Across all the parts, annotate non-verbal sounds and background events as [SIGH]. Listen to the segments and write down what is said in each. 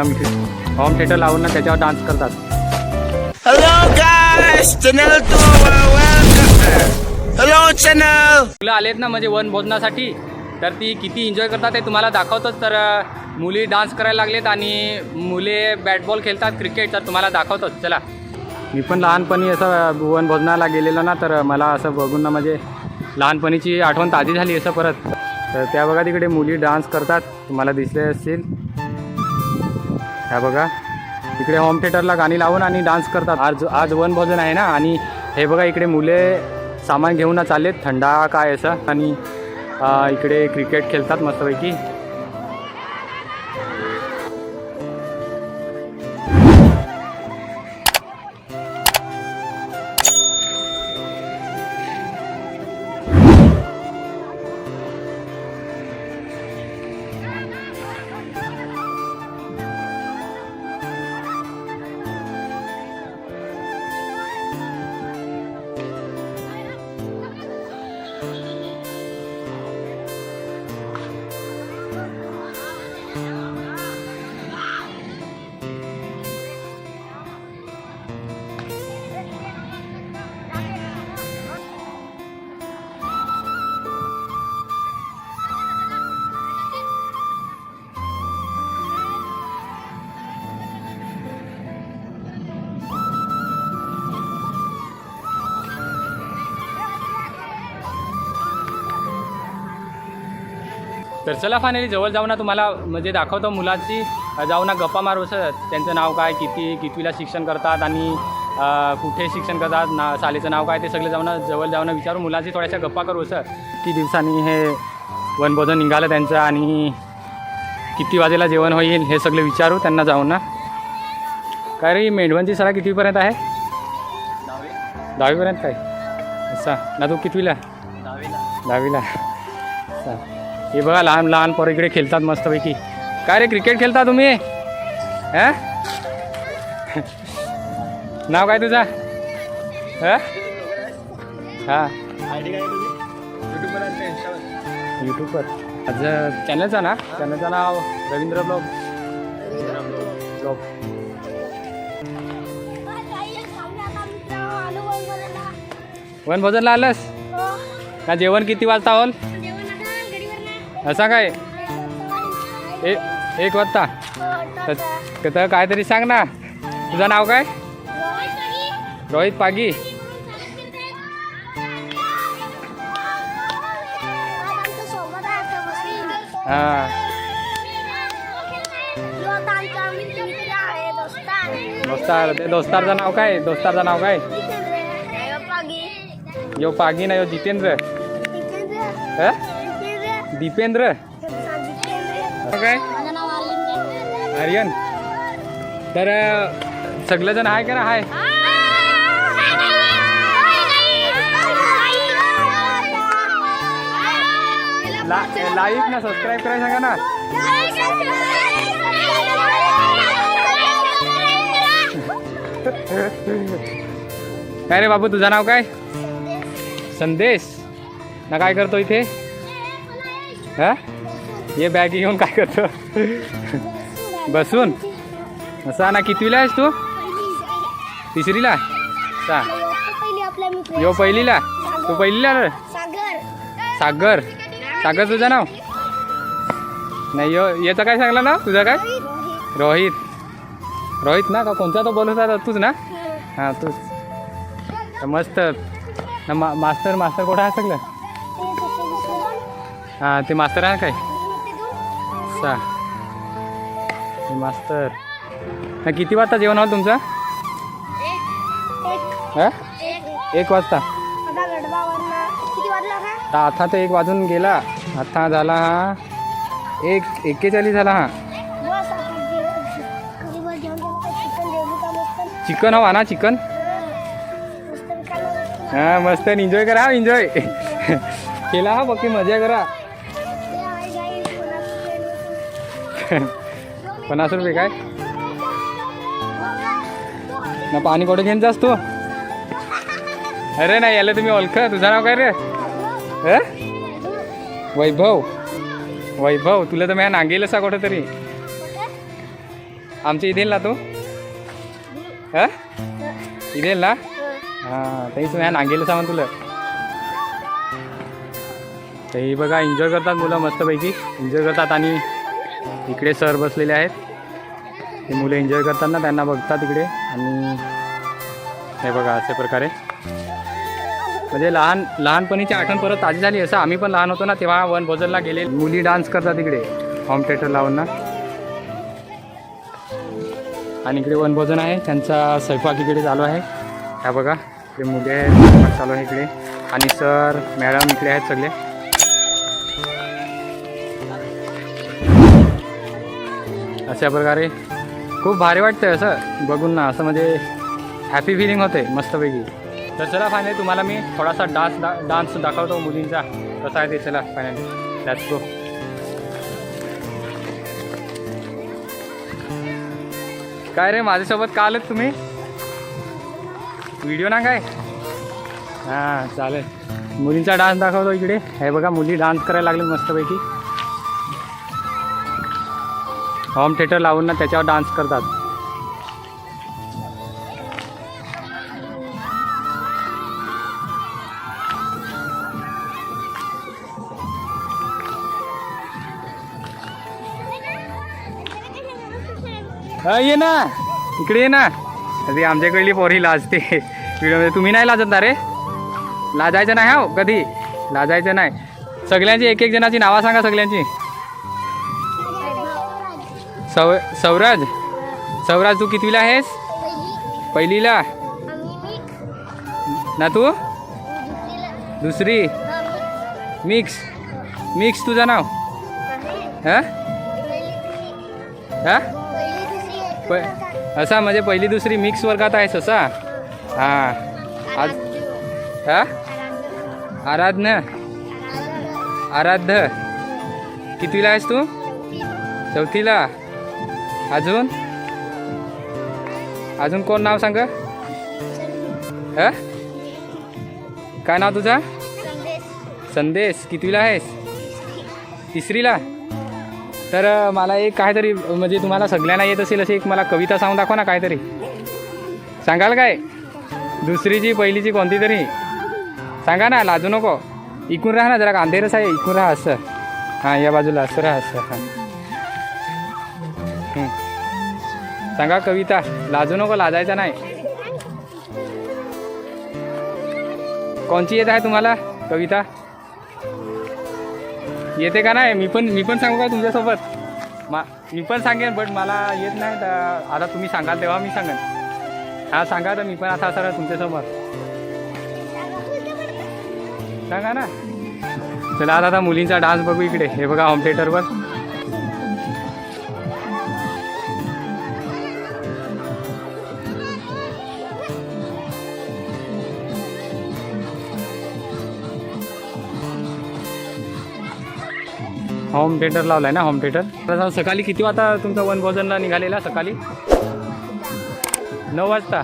Home theatre लावून ना त्याच्यावर डान्स करतात. Guys, channel to welcome. Hello channel. मुलं आलेत ना म्हणजे वन भोजनासाठी. तर ती किती एन्जॉय करतात ते तुम्हाला दाखवतोच. तर मुली डान्स करायला लागलेत आणि मुले बॅट बॉल खेळतात क्रिकेट तर तुम्हाला दाखवतोच. चला. मी पण लहानपणी असं वन भोजनाला गेलेलो ना तर मला असं बघून ना म्हणजे लहानपणीची आठवण ताजी झाली असं परत. तर त्या बघा तिकडे मुली डान्स करतात. तुम्हाला दिसले असतील. ह्या बघा. इकडे होम थिएटरला गाणी लावून आणि डान्स करतात. आज आज वन भोजन आहे ना? आणि हे बघा इकडे मुले सामान घेऊन चाललेत. थंडा काय असं. आणि इकडे क्रिकेट खेळतात मस्तपैकी. तर चला फायनली जवळ जाऊ ना तुम्हाला म्हणजे दाखवतो मुलाची जाऊ ना गप्पा मारू सर. त्यांचं नाव काय किती कितवीला शिक्षण करतात आणि कुठे शिक्षण करतात ना शाळेचं नाव काय ते सगळे जाऊन जवळ जाऊन विचारू. मुलाची थोड्याशा गप्पा करू सर. किती दिवसांनी हे वनभोजन निघालं त्यांचं आणि किती वाजेला जेवण होईल हे सगळे विचारू त्यांना जाऊन ना. काय रे मेंढवणची सरा कितवीपर्यंत आहे? दहावीपर्यंत काय? असा ना तू कितवीला? दहावीला. अच्छा. हे बघा लहान लहान पोरं इकडे खेळतात मस्तपैकी. काय रे क्रिकेट खेळता तुम्ही? हा? नाव काय तुझा? हा? हा. यूट्यूबवर आज चॅनलचं ना? चॅनलचं नाव रवींद्र ब्लॉग. ब्लॉग. वन भोजनला आलंस का जेवण किती वाजता होल? असा काय ए एक वाजता. तर तर काहीतरी सांग ना. तुझं नाव काय? रोहित पागी. हां. दोस्तार ते दोस्तारचं नाव काय? दोस्तारचं नाव काय? यो पागी. ना यो जितेंद्र. ह? दीपेंद्र? काय? आर्यन तर सगळेजण आहे का ना? हाय. लाईक ना सबस्क्राईब करायला सांगा ना. काय रे बाबू तुझं नाव काय? संदेश. ना काय करतो इथे? हा? ये बॅग घेऊन काय करतो? बसून? असा ना कितवीला आहेस तू? तिसरीला? सा. यो पहिलीला? तू पहिलीला? सागर. सागर तुझं नाव? नाही यो याचं काय सांगला ना तुझं काय? रोहित. रोहित ना का कोणता तो बोलत होता तूच ना? हां. तूच. तर मस्त. ना मा मास्तर मास्तर कुठं आहे सगळं? हां ते मास्तर आहे काय? सा. ते मास्तर. हा किती वाजता जेवण हवं तुमचं? हां? एक वाजता. तर आता तर एक वाजून गेला. आता झाला हा. एक एक्केचाळीस झाला हा. चिकन हवा ना चिकन? हा मस्त. एन्जॉय करा एन्जॉय [LAUGHS] केला हा बाकी मजा करा. पन्नास रुपये काय? ना पाणी कुठे घेऊन जास तू? अरे नाही याला तुम्ही ओळख. तुझं नाव काय रे? अ? वैभव. वैभव तुला तर मी नांगेल असा कुठं तरी आमच्या इथे ना तू. हा? इथे येईल ना हां तेच ह्या नांगेलं सामान तुला. तर बघा एन्जॉय करतात मुलं मस्तपैकी. एन्जॉय करतात आणि इकडे सर बसलेले आहेत. ते मुलं एन्जॉय करताना त्यांना बघतात इकडे. आणि हे बघा अशा प्रकारे. म्हणजे लहान लहानपणीची आठवण परत ताजी झाली असं आम्ही पण लहान होतो ना तेव्हा वन भोजनला गेले. मुली डान्स करतात इकडे होम थिएटर लावून ना. आणि इकडे वनभोजन आहे त्यांचा स्वयंपाक इकडे चालू आहे. ह्या बघा इकडे मुले आहेत स्वयंपाक चालू आहे इकडे. आणि सर मॅडम इकडे आहेत सगळे. अशा प्रकारे खूप भारी वाटतं असं बघून ना असं म्हणजे हॅपी फिलिंग होते मस्तपैकी. तर चला फायनली तुम्हाला मी थोडासा डान्स दा डान्स दाखवतो मुलींचा. कसा आहे ते चला फायनली दॅट्स गो काय रे माझ्यासोबत का आलेत तुम्ही? व्हिडिओ ना काय? हां चालेल. मुलींचा डान्स दाखवतो इकडे. हे बघा मुली डान्स करायला लागले मस्तपैकी. होम थिएटर लावून ना त्याच्यावर डान्स करतात. ये ना. इकडे ये ना. अरे आमच्याकडली पोरी लाजते. व्हिडिओमध्ये तुम्ही नाही लाजत ना रे? लाजायचं नाही हो कधी? लाजायचं नाही. सगळ्यांची एक एक जणाची नावं सांगा सगळ्यांची. सव सौराज? सौराज तू कितवीला आहेस? पहिलीला? ना तू? दुसरी? मिक्स. मिक्स तुझं नाव? हां? हां? प असा म्हणजे पहिली दुसरी मिक्स वर्गात आहेस असा? हां. आज हां? आराधना आराध्य. कितवीला आहेस तू? चौथीला. अजून? अजून कोण नाव सांग? हां? काय नाव तुझा? संदेश. कितवीला आहेस? तिसरीला? तर मला एक काहीतरी म्हणजे तुम्हाला सगळ्यांना येत असेल अशी एक मला कविता सांगून दाखवा ना काहीतरी. सांगाल काय? दुसरीची पहिलीची कोणती तरी? सांगा ना लाजू नको. इकून राहा ना जरा अंधेरच आहे. इकून राहा असं. हां या बाजूला असं राहा असं. हां. सांगा कविता लाजू नको लाजायचा नाही. कोणची येत आहे तुम्हाला कविता? येते का नाही? मी पण मी पण सांगू का तुमच्यासोबत? मा मी पण सांगेन बट मला येत नाही तर आता तुम्ही सांगाल तेव्हा मी सांगेन. हा सांगा तर मी पण आता असणार तुमच्यासोबत. सांगा ना. चला आता आता मुलींचा डान्स बघू इकडे. हे बघा होम थिएटरवर होम थिएटर लावलाय ना होम थिएटर तर सकाळी किती वाजता तुमचा वन भोजनला निघालेला सकाळी? नऊ वाजता.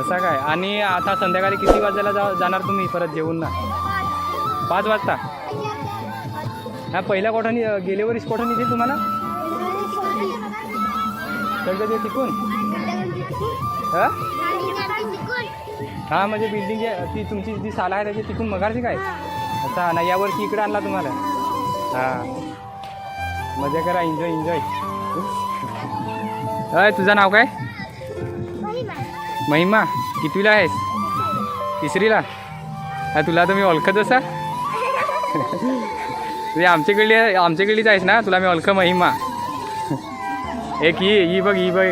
असा काय? आणि आता संध्याकाळी किती वाजायला जा जाणार तुम्ही परत जेवून ना पाच वाजता. हा पहिल्या कोठानी गेल्या वरीस कोठानी दिली तुम्हाला? सगळं ते टिकून हां? हां म्हणजे बिल्डिंग ती तुमची जी साला आहे त्याची तिकून मगारची काय? अच्छा ना यावर्षी इकडे आणला तुम्हाला. हां. मजा करा एन्जॉय एन्जॉय अय तुझं नाव काय? महिमा. कितवीला आहेस? तिसरीला? हा तुला तर मी ओळखत असा. तुझी आमच्याकडली आमच्याकडलीच आहेस ना? तुला मी ओळख महिमा. एक ही ही बघ ही बघ.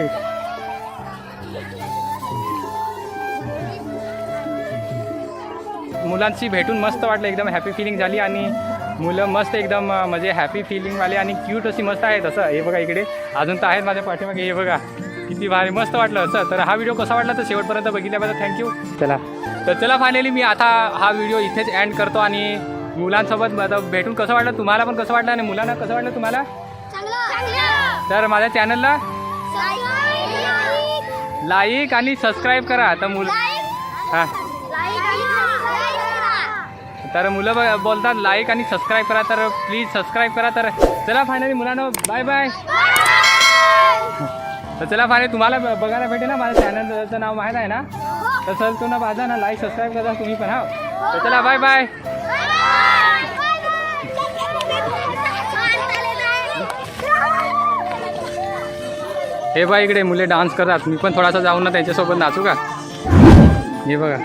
मुलांशी भेटून मस्त वाटलं एकदम हॅपी फिलिंग झाली आणि मुलं मस्त एकदम म्हणजे हॅपी फिलिंगवाले आणि क्यूट अशी मस्त आहेत असं. हे बघा इकडे. अजून तर आहेत माझ्या पाठीमागे हे बघा. किती भारी मस्त वाटलं असं. तर हा व्हिडिओ कसा वाटला तर शेवटपर्यंत बघितल्याबद्दल थँक्यू चला. तर चला फायनली मी आता हा व्हिडिओ इथेच एंड करतो आणि मुलांसोबत आता भेटून कसं वाटलं तुम्हाला पण कसं वाटलं आणि मुलांना कसं वाटलं तुम्हाला? तर माझ्या चॅनलला लाईक आणि सबस्क्राईब करा. तर मुलं हां. तर मुलं ब- बोलतात लाईक आणि सबस्क्राईब करा तर प्लीज सबस्क्राईब करा. तर चला फायनली मुलांना बाय बाय तर चला फायनली तुम्हाला ब- बघायला भेटेल ना माझ्या चॅनलचं नाव माहीत आहे ना तर चल तू ना माझा ना लाईक सबस्क्राईब करा तुम्ही पण हा तर चला बाय बाय हे बाय इकडे मुले डान्स करतात. मी पण थोडासा जाऊन ना त्यांच्यासोबत नाचू का? हे बघा.